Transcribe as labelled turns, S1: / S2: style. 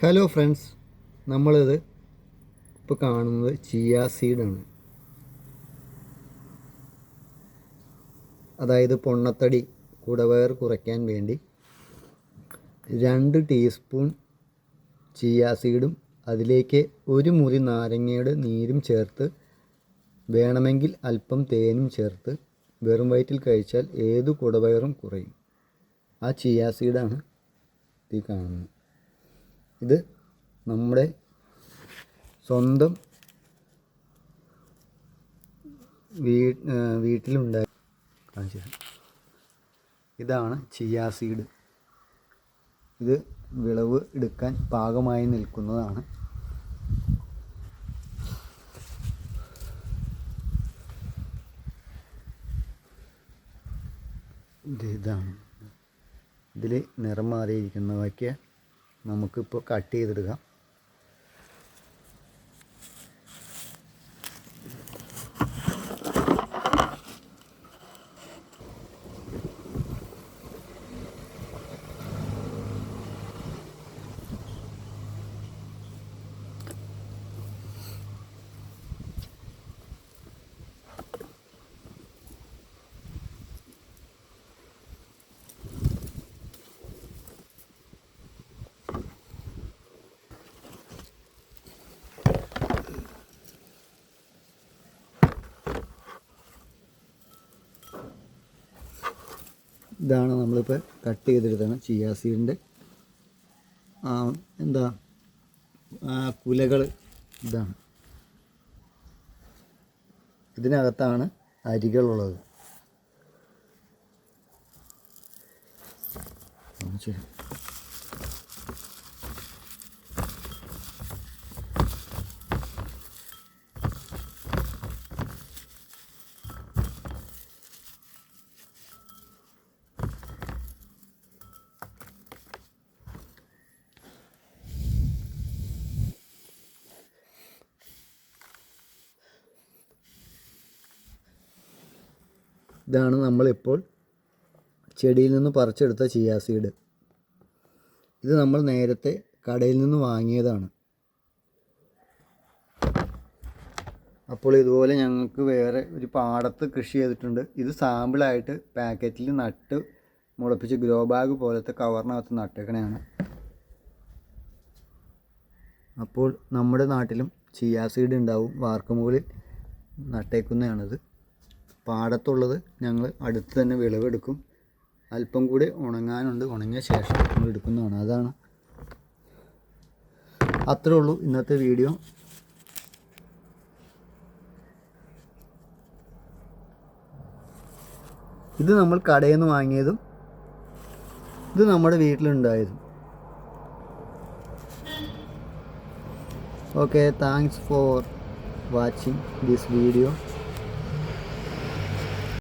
S1: Hello friends നമ്മളിത് ഇപ്പോൾ കാണുന്നത് ചിയ സീഡാണ് അതായത് പൊണ്ണത്തടി കുടവയർ കുറയ്ക്കാൻ വേണ്ടി രണ്ട് ടീസ്പൂൺ ചിയ സീഡും അതിലേക്ക് ഒരു മുറി നാരങ്ങയുടെ നീരും ചേർത്ത് വേണമെങ്കിൽ അല്പം തേനും ചേർത്ത് വെറും വയറ്റിൽ കഴിച്ചാൽ ഏത് കുടവയറും കുറയും. ആ ചിയ സീഡാണ് ഈ കാണുന്നത്. ഇത് നമ്മുടെ സ്വന്തം വീ വീട്ടിലുണ്ടായി ഇതാണ് ചിയാ സീഡ്. ഇത് വിളവ് എടുക്കാൻ പാകമായി നിൽക്കുന്നതാണ്. ഇത് ഇതാണ്. ഇതിൽ നിറം മാറിയിരിക്കുന്നവയ്ക്ക് നമുക്കിപ്പോൾ കട്ട് ചെയ്തെടുക്കാം ഇതാണ് നമ്മളിപ്പോൾ കട്ട് ചെയ്തെടുത്താണ് ചിയാ സീഡിന്റെ എന്താ കുലകൾ ഇതാണ്. ഇതിനകത്താണ് അരികളുള്ളത്. ശരി. ഇതാണ് നമ്മളിപ്പോൾ ചെടിയിൽ നിന്ന് പറിച്ചെടുത്ത ചിയാ സീഡ് ഇത് നമ്മൾ നേരത്തെ കടയിൽ നിന്ന് വാങ്ങിയതാണ്. അപ്പോൾ ഇതുപോലെ ഞങ്ങൾക്ക് വേറെ ഒരു പാടത്ത് കൃഷി ചെയ്തിട്ടുണ്ട്. ഇത് സാമ്പിളായിട്ട് പാക്കറ്റിൽ നട്ട് മുളപ്പിച്ച് ഗ്രോ ബാഗ് പോലത്തെ കവറിനകത്ത് നട്ടേക്കണയാണ്. അപ്പോൾ നമ്മുടെ നാട്ടിലും ചിയാ സീഡ് ഉണ്ടാവും. വാർക്കമുകളിൽ നട്ടേക്കുന്നതാണിത്. പാടത്തുള്ളത് ഞങ്ങൾ അടുത്ത് തന്നെ വിളവെടുക്കും. അല്പം കൂടി ഉണങ്ങാനുണ്ട്. ഉണങ്ങിയ ശേഷം നമ്മൾ എടുക്കുന്നതാണ്. അതാണ്. അത്രേ ഉള്ളൂ ഇന്നത്തെ വീഡിയോ. ഇത് നമ്മൾ കടയിൽ നിന്ന് വാങ്ങിയതും ഇത് നമ്മുടെ വീട്ടിലുണ്ടായതും. Okay thanks for watching this video